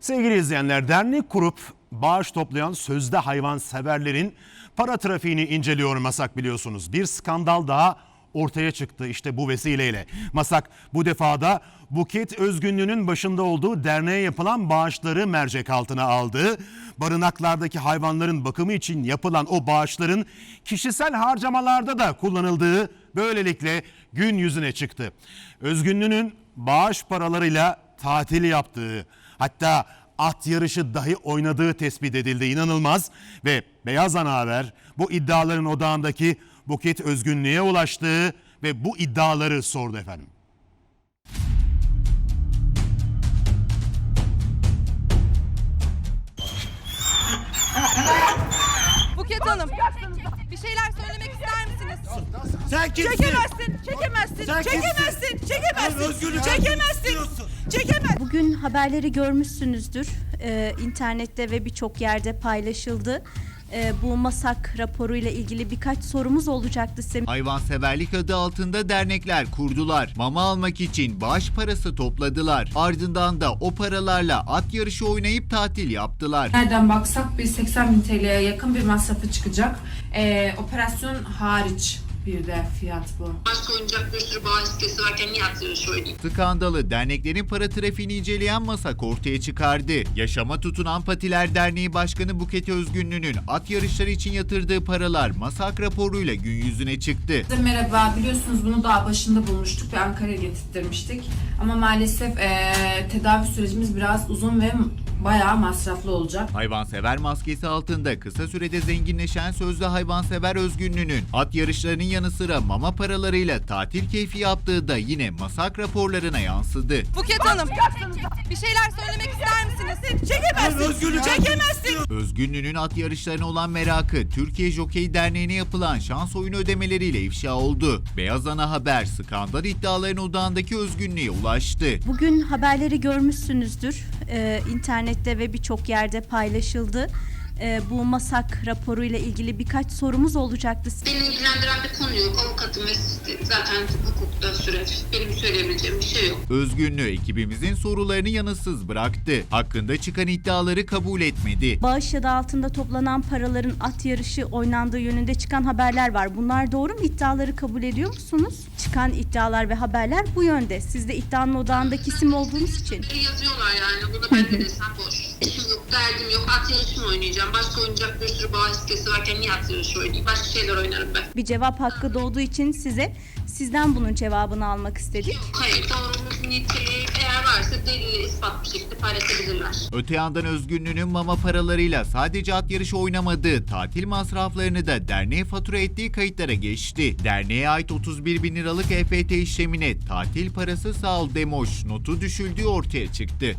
Sevgili izleyenler, dernek kurup bağış toplayan sözde hayvan severlerin para trafiğini inceliyor Masak biliyorsunuz. Bir skandal daha ortaya çıktı işte bu vesileyle. Masak bu defada Buket Özgünlü'nün başında olduğu derneğe yapılan bağışları mercek altına aldı. Barınaklardaki hayvanların bakımı için yapılan o bağışların kişisel harcamalarda da kullanıldığı böylelikle gün yüzüne çıktı. Özgünlü'nün bağış paralarıyla tatil yaptığı hatta at yarışı dahi oynadığı tespit edildi inanılmaz ve Beyaz Ana Haber bu iddiaların odağındaki Buket Özgünlüğe ulaştı ve bu iddiaları sordu efendim. Hanım, bir şeyler söylemek ister misiniz? Sen kimsin? Çekemezsin, çekemezsin, Sen kimsin? çekemezsin, çekemezsin, Sen özgürlük çekemezsin, istiyorsun. çekemezsin. Bugün haberleri görmüşsünüzdür. Ee, internette ve birçok yerde paylaşıldı. Ee, bu masak raporuyla ilgili birkaç sorumuz olacaktı size. Hayvanseverlik adı altında dernekler kurdular. Mama almak için bağış parası topladılar. Ardından da o paralarla at yarışı oynayıp tatil yaptılar. Nereden baksak bir 80 bin TL'ye yakın bir masrafı çıkacak. Ee, operasyon hariç bir de fiyat bu. Başka oyuncak bir sürü bağ sitesi varken niye at yarışı oynayayım? Skandalı derneklerin para trafiğini inceleyen masak ortaya çıkardı. Yaşama tutunan Patiler Derneği Başkanı Buket Özgünlü'nün at yarışları için yatırdığı paralar masak raporuyla gün yüzüne çıktı. Merhaba biliyorsunuz bunu daha başında bulmuştuk ve Ankara'ya getirtmiştik. Ama maalesef ee, tedavi sürecimiz biraz uzun ve bayağı masraflı olacak. Hayvansever maskesi altında kısa sürede zenginleşen sözde hayvansever Özgünlü'nün at yarışlarının yanı sıra mama paralarıyla tatil keyfi yaptığı da yine masak raporlarına yansıdı. Buket Hanım, bir şeyler söylemek ister misiniz? Sen Çekemezsin, özgürlük çekemezsin. Özgünlü'nün at yarışlarına olan merakı Türkiye Jokey Derneği'ne yapılan şans oyunu ödemeleriyle ifşa oldu. Beyaz Ana Haber skandal iddiaların odağındaki özgünlüğe ulaştı. Bugün haberleri görmüşsünüzdür. Ee, internette ve birçok yerde paylaşıldı. Ee, bu masak raporuyla ilgili birkaç sorumuz olacaktı. Beni ilgilendiren bir konu yok. Avukatım ve zaten süreç. Benim söyleyebileceğim bir şey yok. Özgünlü ekibimizin sorularını yanıtsız bıraktı. Hakkında çıkan iddiaları kabul etmedi. Bağış adı altında toplanan paraların at yarışı oynandığı yönünde çıkan haberler var. Bunlar doğru mu? İddiaları kabul ediyor musunuz? Çıkan iddialar ve haberler bu yönde. Siz de iddianın odağındaki isim olduğunuz için. Yazıyorlar yani. Bunu ben de desem boş. Yok, derdim yok. At yarışı mı oynayacağım? Başka oyuncak bir sürü bağ sitesi varken niye at yarışı oynayayım? Başka şeyler oynarım ben. Bir cevap hakkı doğduğu için size sizden bunun cevabını almak istedik. Hayır, doğruluğu, niteliği eğer varsa delili ispat bir şekilde paylaşabilirler. Öte yandan Özgünlü'nün mama paralarıyla sadece at yarışı oynamadığı, tatil masraflarını da derneğe fatura ettiği kayıtlara geçti. Derneğe ait 31 bin liralık EFT işlemine tatil parası sağ ol demoş notu düşüldüğü ortaya çıktı.